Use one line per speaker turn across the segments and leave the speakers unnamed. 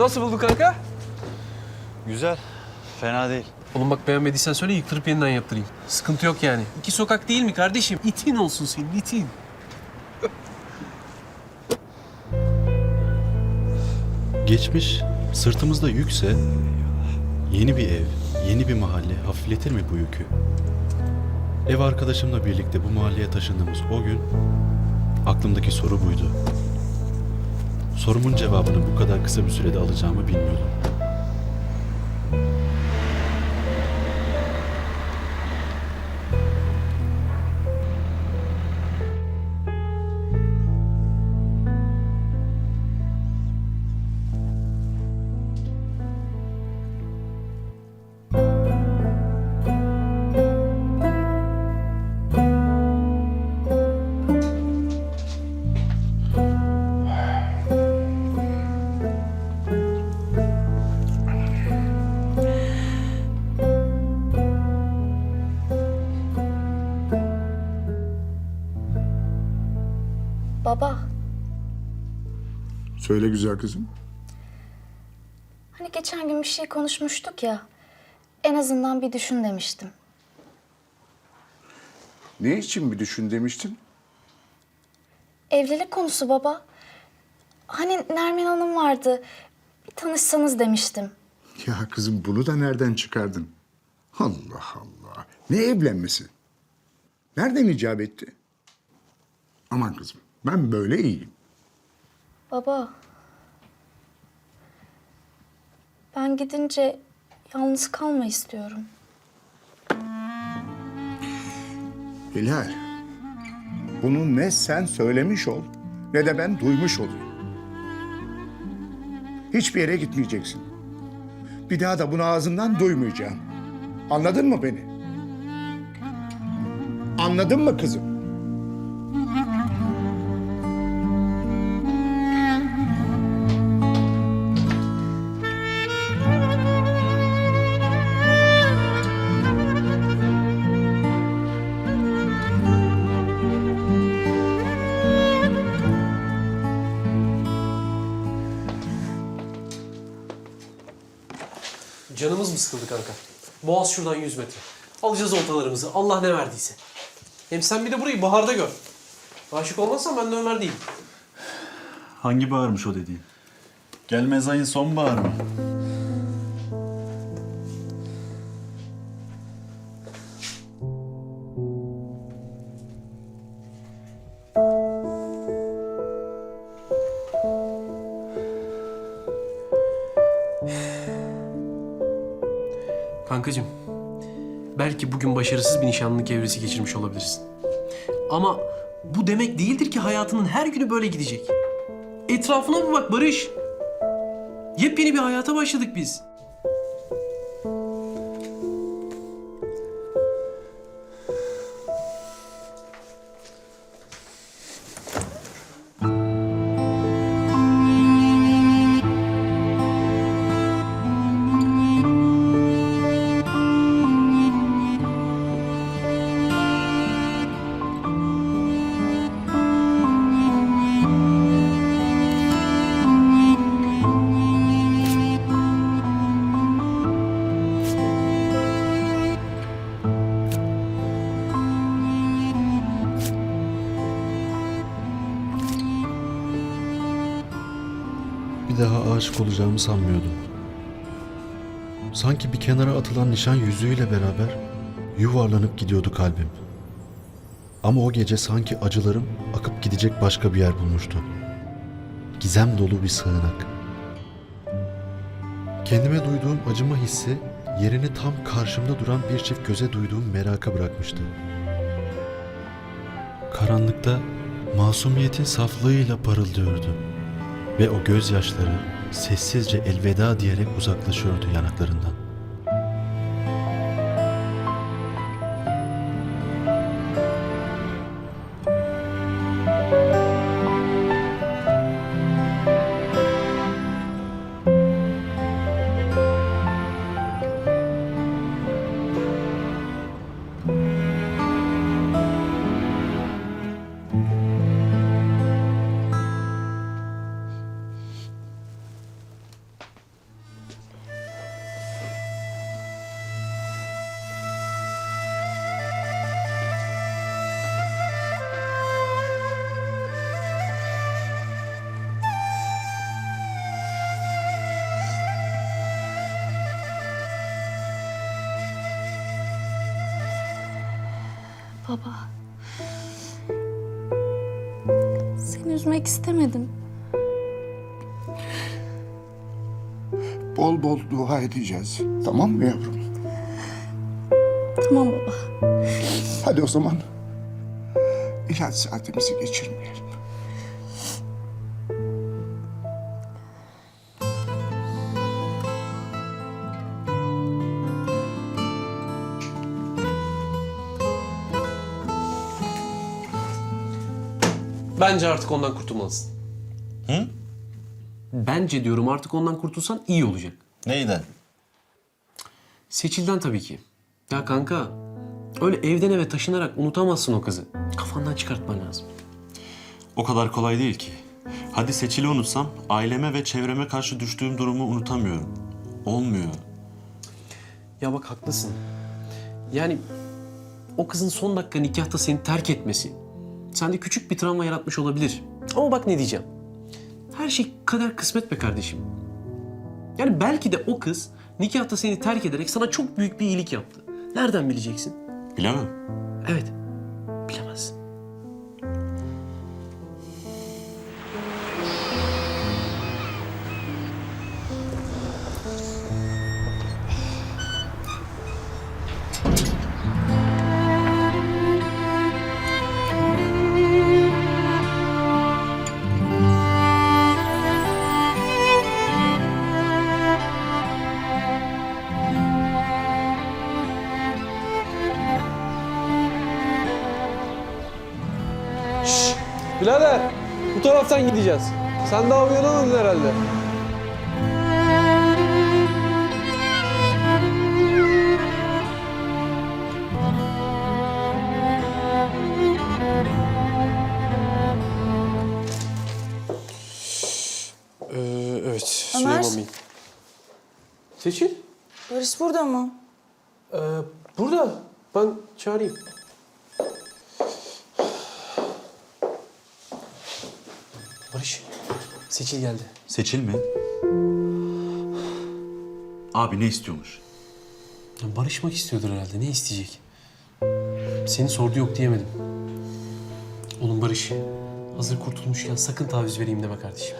Nasıl buldun kanka?
Güzel. Fena değil.
Oğlum bak beğenmediysen söyle yıktırıp yeniden yaptırayım. Sıkıntı yok yani. İki sokak değil mi kardeşim? İtin olsun senin itin.
Geçmiş sırtımızda yükse yeni bir ev, yeni bir mahalle hafifletir mi bu yükü? Ev arkadaşımla birlikte bu mahalleye taşındığımız o gün aklımdaki soru buydu. Sorumun cevabını bu kadar kısa bir sürede alacağımı bilmiyordum.
Söyle güzel kızım.
hani geçen gün bir şey konuşmuştuk ya. En azından bir düşün demiştim.
Ne için bir düşün demiştin?
Evlilik konusu baba. Hani Nermin Hanım vardı. Bir tanışsanız demiştim.
Ya kızım bunu da nereden çıkardın? Allah Allah. Ne evlenmesi? Nereden icap etti? Aman kızım ben böyle iyiyim.
Baba. Ben gidince yalnız kalma istiyorum.
Hilal. Bunu ne sen söylemiş ol ne de ben duymuş olayım. Hiçbir yere gitmeyeceksin. Bir daha da bunu ağzından duymayacağım. Anladın mı beni? Anladın mı kızım?
Boğaz şuradan 100 metre. Alacağız oltalarımızı. Allah ne verdiyse. Hem sen bir de burayı baharda gör. Aşık olmazsan ben de Ömer değilim.
Hangi baharmış o dediğin? Gelmez ayın sonbaharı mı?
Bir nişanlılık evresi geçirmiş olabilirsin. Ama bu demek değildir ki hayatının her günü böyle gidecek. Etrafına bir bak Barış. Yepyeni bir hayata başladık biz.
Aşık olacağımı sanmıyordum. Sanki bir kenara atılan nişan yüzüğüyle beraber yuvarlanıp gidiyordu kalbim. Ama o gece sanki acılarım akıp gidecek başka bir yer bulmuştu. Gizem dolu bir sığınak. Kendime duyduğum acıma hissi yerini tam karşımda duran bir çift göze duyduğum meraka bırakmıştı. Karanlıkta masumiyetin saflığıyla parıldıyordu ve o gözyaşları sessizce elveda diyerek uzaklaşıyordu yanaklarından.
Baba. Seni üzmek istemedim.
Bol bol dua edeceğiz. Tamam mı yavrum?
Tamam baba.
Hadi o zaman ilaç saatimizi geçirmeyelim.
Bence artık ondan kurtulmalısın.
Hı?
Bence diyorum artık ondan kurtulsan iyi olacak.
Neyden?
Seçilden tabii ki. Ya kanka öyle evden eve taşınarak unutamazsın o kızı. Kafandan çıkartman lazım.
O kadar kolay değil ki. Hadi seçili unutsam aileme ve çevreme karşı düştüğüm durumu unutamıyorum. Olmuyor.
Ya bak haklısın. Yani o kızın son dakika nikahta seni terk etmesi sende küçük bir travma yaratmış olabilir. Ama bak ne diyeceğim. Her şey kader kısmet be kardeşim. Yani belki de o kız nikahta seni terk ederek sana çok büyük bir iyilik yaptı. Nereden bileceksin?
Bilemem.
Evet. Bilemezsin.
Bu taraftan gideceğiz. Sen daha uyanamadın herhalde.
Ee, evet.
Ömer?
Süleyman Bey. Seçil.
Barış burada mı?
Ee, burada. Ben çağırayım. Barış. Seçil geldi.
Seçil mi? Abi ne istiyormuş?
Ya barışmak istiyordur herhalde. Ne isteyecek? Seni sordu yok diyemedim. Oğlum Barış. Hazır kurtulmuşken sakın taviz vereyim deme kardeşim.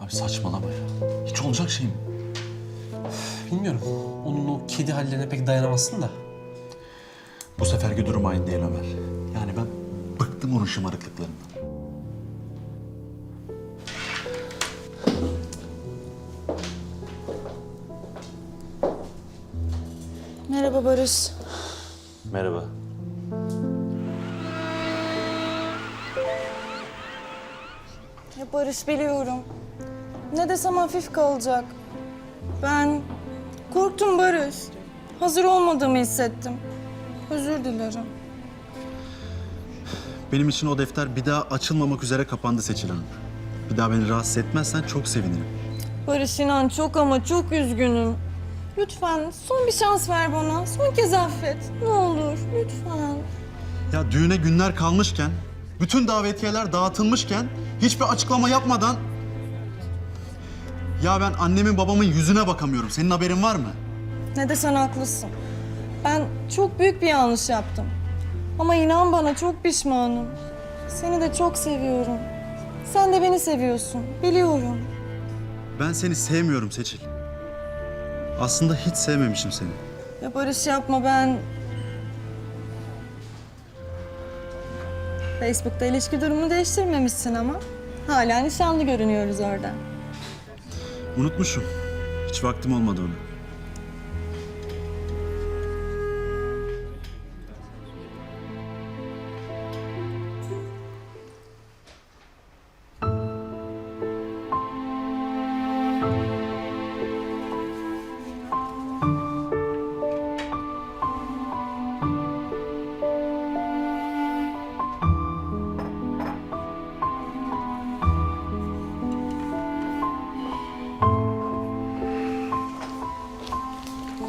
Abi saçmalama ya. Hiç olacak şey mi?
Bilmiyorum. Onun o kedi hallerine pek dayanamazsın da.
Bu seferki durum aynı değil Ömer. Yani ben bıktım onun şımarıklıklarından.
Barış.
Merhaba.
Ya Barış biliyorum. Ne desem hafif kalacak. Ben korktum Barış. Hazır olmadığımı hissettim. Özür dilerim.
Benim için o defter bir daha açılmamak üzere kapandı Seçil Hanım. Bir daha beni rahatsız etmezsen çok sevinirim.
Barış inan çok ama çok üzgünüm. Lütfen son bir şans ver bana. Son kez affet. Ne olur lütfen.
Ya düğüne günler kalmışken, bütün davetiyeler dağıtılmışken hiçbir açıklama yapmadan... Ya ben annemin babamın yüzüne bakamıyorum. Senin haberin var mı?
Ne desen haklısın. Ben çok büyük bir yanlış yaptım. Ama inan bana çok pişmanım. Seni de çok seviyorum. Sen de beni seviyorsun. Biliyorum.
Ben seni sevmiyorum Seçil. Aslında hiç sevmemişim seni.
Ya Barış yapma ben... Facebook'ta ilişki durumunu değiştirmemişsin ama. Hala nişanlı görünüyoruz orada.
Unutmuşum. Hiç vaktim olmadı ona.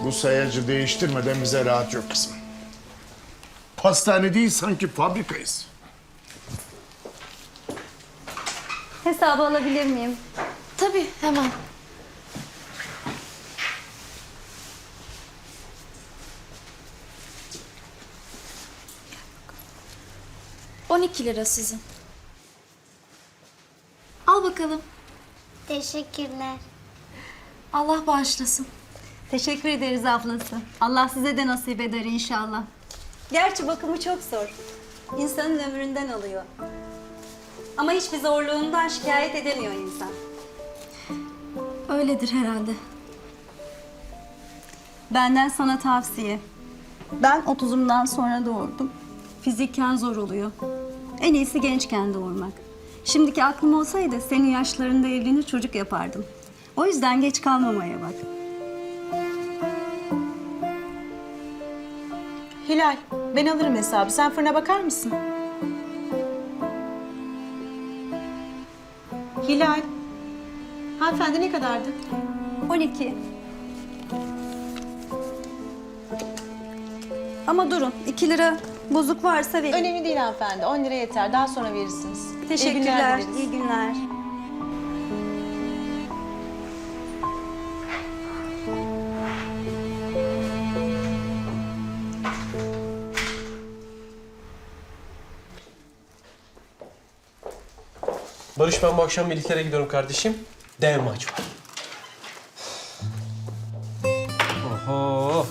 Bu sayacı değiştirmeden bize rahat yok kızım. Pastane değil sanki fabrikayız.
Hesabı alabilir miyim?
Tabii hemen. iki lira sizin. Al bakalım.
Teşekkürler.
Allah bağışlasın.
Teşekkür ederiz ablası. Allah size de nasip eder inşallah. Gerçi bakımı çok zor. İnsanın ömründen alıyor. Ama hiçbir zorluğundan şikayet edemiyor insan.
Öyledir herhalde.
Benden sana tavsiye. Ben 30'umdan sonra doğurdum. Fiziken zor oluyor. En iyisi gençken doğurmak. Şimdiki aklım olsaydı senin yaşlarında evlenir çocuk yapardım. O yüzden geç kalmamaya bak.
Hilal, ben alırım hesabı. Sen fırına bakar mısın? Hilal. Hanımefendi ne kadardı?
12. Ama durun, 2 lira bozuk varsa verin.
Önemli değil hanımefendi. 10 lira yeter. Daha sonra verirsiniz. İyi günler
Teşekkürler,
dileriz.
iyi günler.
Ben bu akşam birliklere gidiyorum kardeşim. Dev maç var. Oho.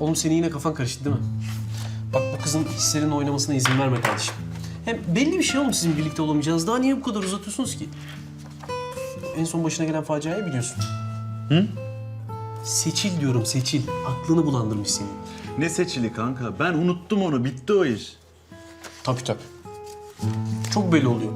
Oğlum senin yine kafan karıştı değil mi? Bak bu kızın hislerinin oynamasına izin verme kardeşim. Hem belli bir şey oğlum sizin birlikte olamayacağınız. Daha niye bu kadar uzatıyorsunuz ki? En son başına gelen faciayı biliyorsun. Hı? Seçil diyorum Seçil. Aklını bulandırmış senin.
Ne seçili kanka? Ben unuttum onu. Bitti o iş.
Tabii tabii. Çok belli oluyor.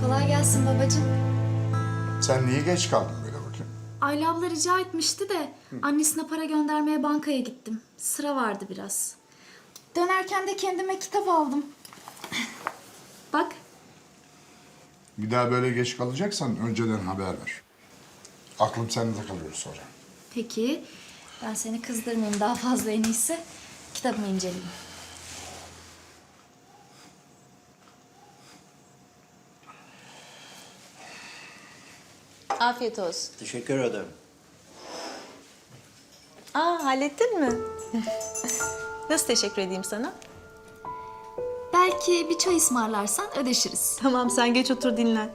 Kolay gelsin babacığım.
Sen niye geç kaldın böyle bakayım?
Ayla abla rica etmişti de annesine para göndermeye bankaya gittim. Sıra vardı biraz. Dönerken de kendime kitap aldım. Bak
Bir daha böyle geç kalacaksan önceden haber ver. Aklım sende kalıyor sonra.
peki ben seni kızdırmayayım daha fazla en iyisi. Kitabımı inceleyeyim.
Afiyet olsun.
Teşekkür ederim.
Aa, hallettin mi? Nasıl teşekkür edeyim sana?
Belki bir çay ısmarlarsan ödeşiriz.
Tamam, sen geç otur dinlen.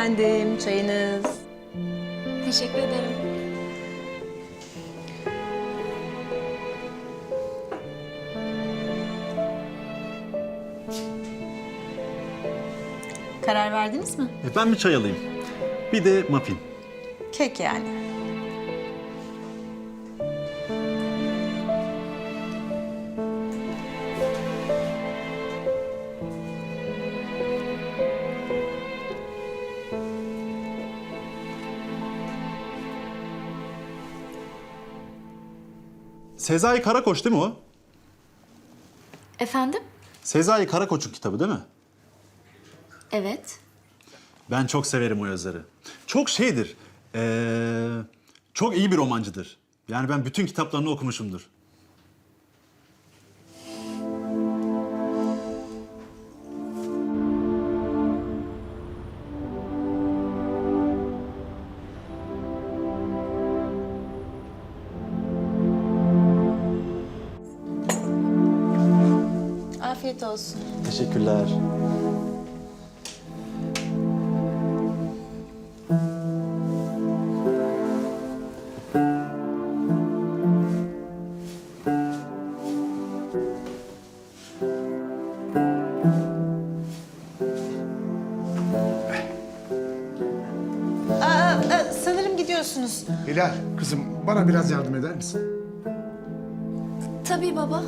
Efendim, çayınız.
Teşekkür ederim.
Karar verdiniz mi?
E ben bir çay alayım. Bir de muffin.
Kek yani.
Sezai Karakoç değil mi o?
Efendim?
Sezai Karakoç'un kitabı değil mi?
Evet.
Ben çok severim o yazarı. Çok şeydir. ee, çok iyi bir romancıdır. Yani ben bütün kitaplarını okumuşumdur.
Olsun.
Teşekkürler.
Aa, e, sanırım gidiyorsunuz.
Hilal, kızım bana biraz yardım eder misin?
Tabii baba.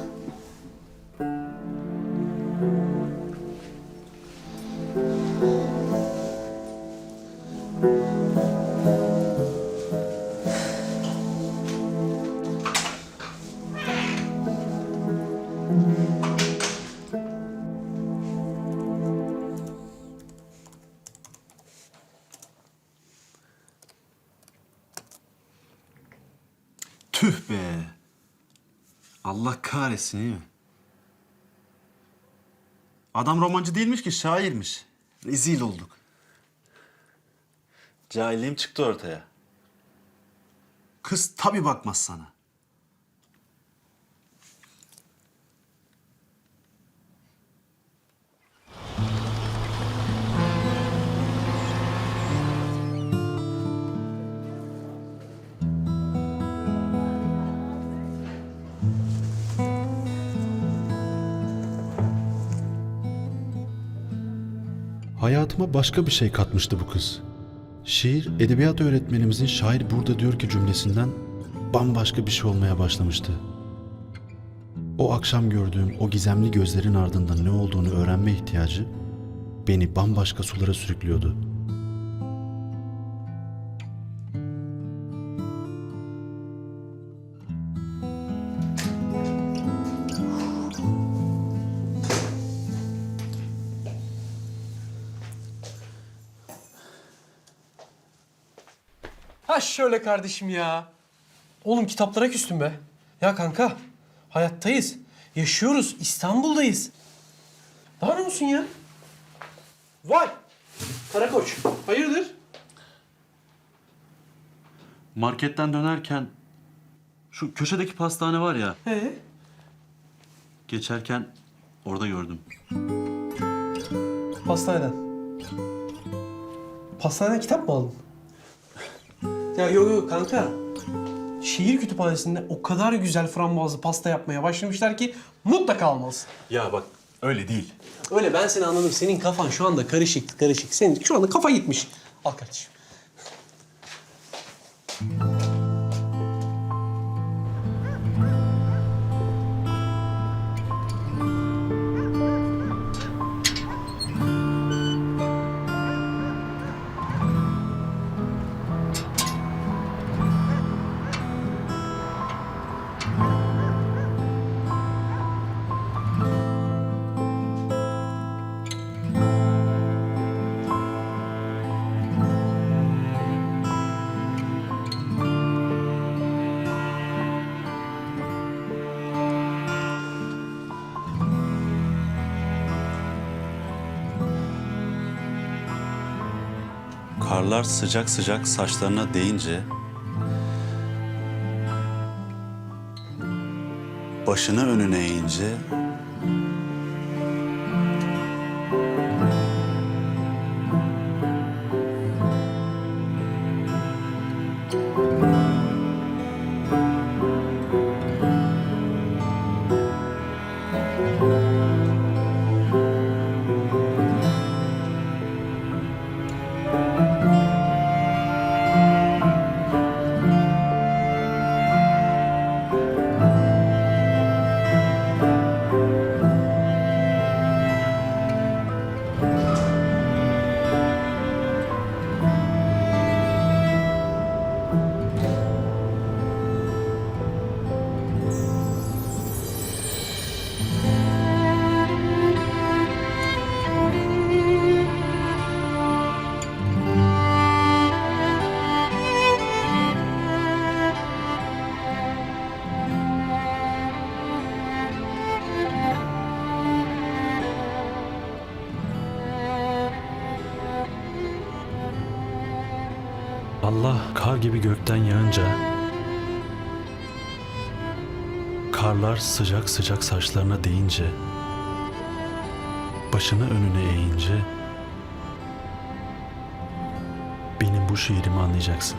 Kahretsin iyi mi? Adam romancı değilmiş ki şairmiş. Rezil olduk. Cahilliğim çıktı ortaya. Kız tabii bakmaz sana.
Hayatıma başka bir şey katmıştı bu kız. Şiir, edebiyat öğretmenimizin şair burada diyor ki cümlesinden bambaşka bir şey olmaya başlamıştı. O akşam gördüğüm o gizemli gözlerin ardında ne olduğunu öğrenme ihtiyacı beni bambaşka sulara sürüklüyordu.
Şöyle kardeşim ya. Oğlum kitaplara küstüm be. Ya kanka hayattayız. Yaşıyoruz. İstanbul'dayız. Daha ne olsun ya? Vay! Karakoç. Hayırdır?
Marketten dönerken şu köşedeki pastane var ya
He?
geçerken orada gördüm.
Pastaneden. Pastaneden kitap mı aldın? Ya yok yok kanka. Şehir kütüphanesinde o kadar güzel frambuazlı pasta yapmaya başlamışlar ki mutlaka almalısın.
Ya bak öyle değil.
Öyle ben seni anladım. Senin kafan şu anda karışık karışık. Senin şu anda kafa gitmiş. Al kardeşim.
Karlar sıcak sıcak saçlarına değince başını önüne eğince
Allah kar gibi gökten yağınca karlar sıcak sıcak saçlarına değince başını önüne eğince benim bu şiirimi anlayacaksın.